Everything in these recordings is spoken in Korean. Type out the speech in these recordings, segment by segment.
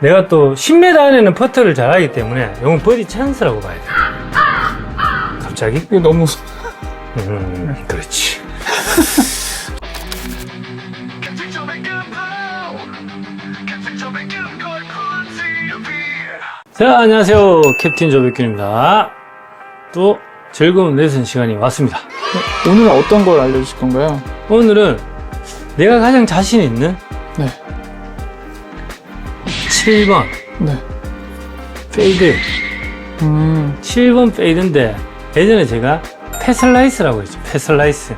내가 또 10m 안에는 퍼터를 잘하기 때문에 이건 버디 찬스라고 봐야 돼. 갑자기? 이게 너무 음, 그렇지. 자, 안녕하세요. 캡틴 조백균입니다. 또 즐거운 레슨 시간이 왔습니다. 오늘은 어떤 걸 알려주실 건가요? 오늘은 내가 가장 자신 있는 네, 7번 네. 페이드. 음, 7번 페이드인데 예전에 제가 패슬라이스라고 했죠. 패슬라이스.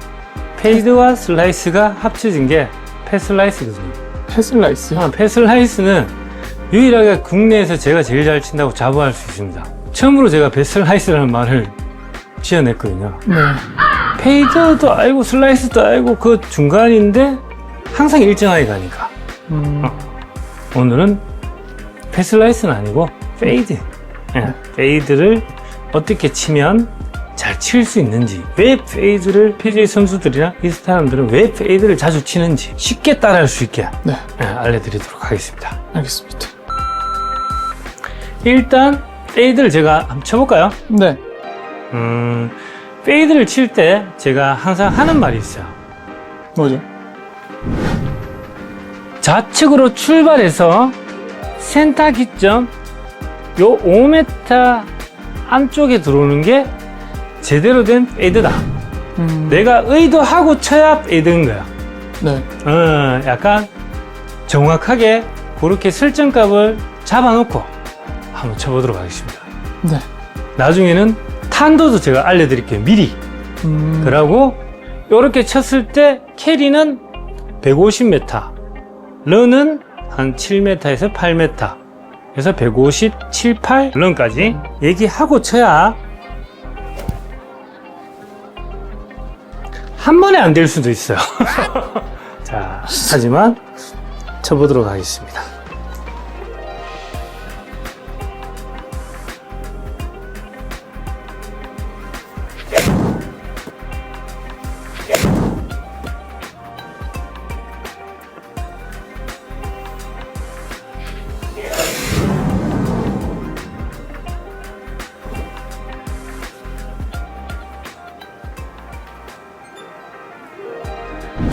페이드와 슬라이스가 합쳐진 게 패슬라이스거든요. 패슬라이스요? 아, 패슬라이스는 유일하게 국내에서 제가 제일 잘 친다고 자부할 수 있습니다. 처음으로 제가 패슬라이스라는 말을 지어냈거든요. 네. 페이드도 알고 슬라이스도 알고 그 중간인데 항상 일정하게 가니까 음, 오늘은 패슬라이스는 아니고 페이드 예, 페이드를 어떻게 치면 잘 칠 수 있는지 왜 페이드를 PGA 선수들이나 이 사람들은 왜 페이드를 자주 치는지 쉽게 따라할 수 있게 네, 예, 알려드리도록 하겠습니다 알겠습니다. 일단 페이드를 제가 한번 쳐볼까요? 네, 음, 페이드를 칠 때 제가 항상 하는 말이 있어요 뭐죠? 좌측으로 출발해서 센터 기점 요 5m 안쪽에 들어오는 게 제대로 된 페이드다. 음, 내가 의도하고 쳐야 페이드인 거야. 네, 어, 약간 정확하게 그렇게 설정값을 잡아놓고 한번 쳐보도록 하겠습니다. 네. 나중에는 탄도도 제가 알려드릴게요. 미리. 음, 그러고 이렇게 쳤을 때 캐리는 150m, 런은 한 7m에서 8m, 그래서 157, 8 런까지 얘기하고 쳐야 한 번에 안 될 수도 있어요. 자, 하지만 쳐보도록 하겠습니다.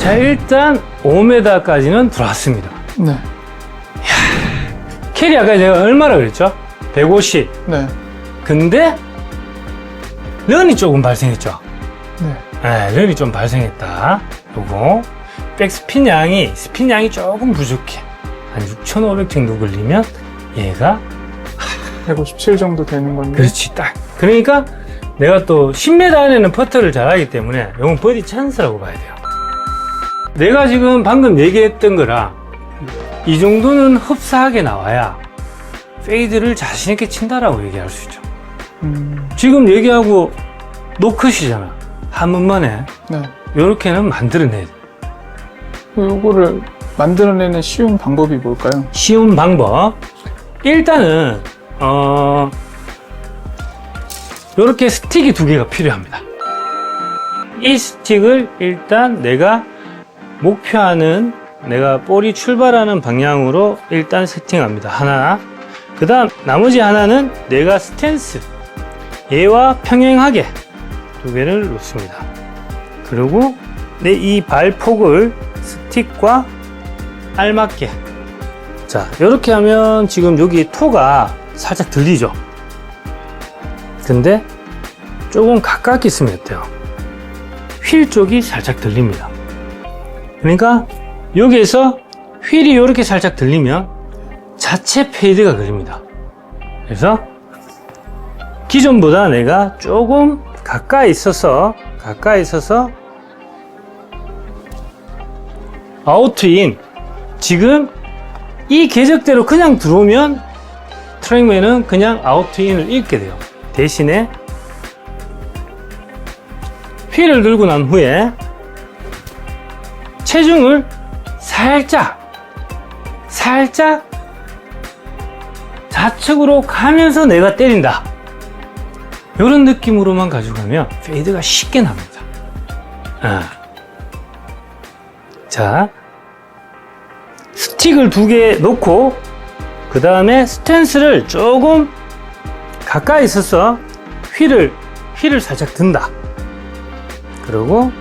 자, 일단 5m까지는 들어왔습니다. 네, 캐리 아까 제가 얼마라 그랬죠? 150. 네, 근데 런이 조금 발생했죠. 네. 네, 런이 좀 발생했다. 요거 백스핀 양이 스핀 양이 조금 부족해. 한 6,500 정도 걸리면 얘가 157 정도 되는 건데. 그렇지 딱. 그러니까 내가 또 10m 안에는 퍼터를 잘하기 때문에 이건 버디 찬스라고 봐야 돼요. 내가 지금 방금 얘기했던 거랑 이 정도는 흡사하게 나와야 페이드를 자신 있게 친다라고 얘기할 수 있죠. 음, 지금 얘기하고 노컷이잖아. 한 번만에 네. 이렇게는 만들어내. 요거를 만들어내는 쉬운 방법이 뭘까요? 쉬운 방법. 일단은 어 이렇게 스틱이 두 개가 필요합니다. 이 스틱을 일단 내가 목표하는 내가 볼이 출발하는 방향으로 일단 세팅합니다. 하나. 그 다음 나머지 하나는 내가 스탠스 얘와 평행하게 두 개를 놓습니다. 그리고 내 이 발폭을 스틱과 알맞게 자 이렇게 하면 지금 여기 토가 살짝 들리죠 근데 조금 가깝게 있으면 어때요 휠 쪽이 살짝 들립니다 그러니까 여기에서 휠이 이렇게 살짝 들리면 자체 페이드가 그립니다 그래서 기존보다 내가 조금 가까이 있어서 가까이 있어서 아웃인 지금 이 궤적대로 그냥 들어오면 트랙맨은 그냥 아웃인을 읽게 돼요. 대신에 휠을 들고 난 후에 체중을 살짝 살짝 좌측으로 가면서 내가 때린다. 이런 느낌으로만 가져가면 페이드가 쉽게 납니다. 아. 자, 스틱을 두 개 놓고 그 다음에 스탠스를 조금 가까이 있어서 휠을 휠을 살짝 든다. 그리고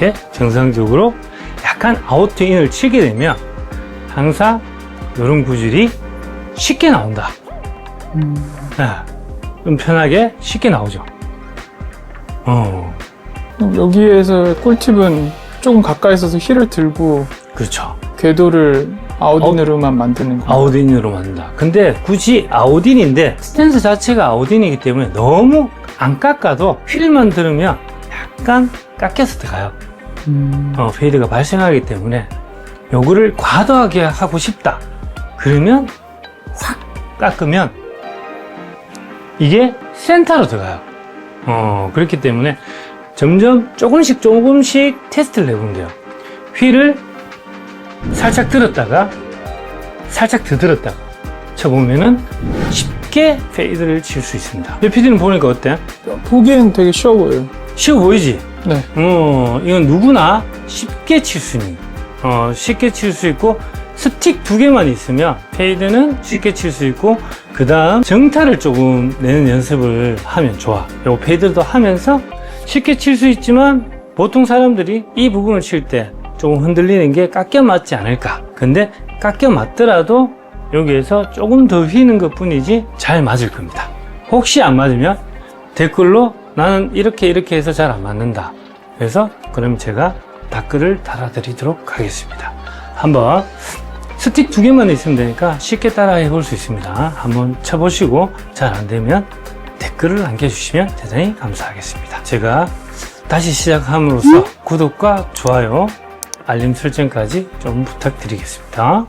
이렇게 정상적으로 약간 아웃인을 치게 되면 항상 이런 구질이 쉽게 나온다. 음, 네, 좀 편하게 쉽게 나오죠. 어, 여기에서 꿀팁은 조금 가까이 있어서 힐을 들고 그렇죠. 궤도를 아웃인으로만 만드는 거. 아웃인으로 만든다. 근데 굳이 아웃인인데 스탠스 자체가 아웃인이기 때문에 너무 안 깎아도 휠만 들으면 약간 깎여서 들어가요. 음, 어, 페이드가 발생하기 때문에 요거를 과도하게 하고 싶다. 그러면 확 깎으면 이게 센터로 들어가요. 어, 그렇기 때문에 점점 조금씩 조금씩 테스트를 해보면 돼요. 휠을 살짝 들었다가 살짝 더 들었다가 쳐보면은 쉽게 페이드를 칠 수 있습니다. PD는 보니까 어때? 보기엔 되게 쉬워 보여요. 쉬워 보이지? 네. 어, 이건 누구나 쉽게 칠 수 있는, 어, 쉽게 칠 수 있고, 스틱 두 개만 있으면 페이드는 쉽게 칠 수 있고, 그 다음 정타를 조금 내는 연습을 하면 좋아. 요 페이드도 하면서 쉽게 칠 수 있지만, 보통 사람들이 이 부분을 칠 때 조금 흔들리는 게 깎여 맞지 않을까. 근데 깎여 맞더라도 여기에서 조금 더 휘는 것 뿐이지 잘 맞을 겁니다. 혹시 안 맞으면 댓글로 나는 이렇게 이렇게 해서 잘 안 맞는다. 그래서 그럼 제가 댓글을 달아드리도록 하겠습니다. 한번 스틱 두 개만 있으면 되니까 쉽게 따라 해 볼 수 있습니다. 한번 쳐보시고 잘 안 되면 댓글을 남겨주시면 대단히 감사하겠습니다. 제가 다시 시작함으로써 구독과 좋아요, 알림 설정까지 좀 부탁드리겠습니다.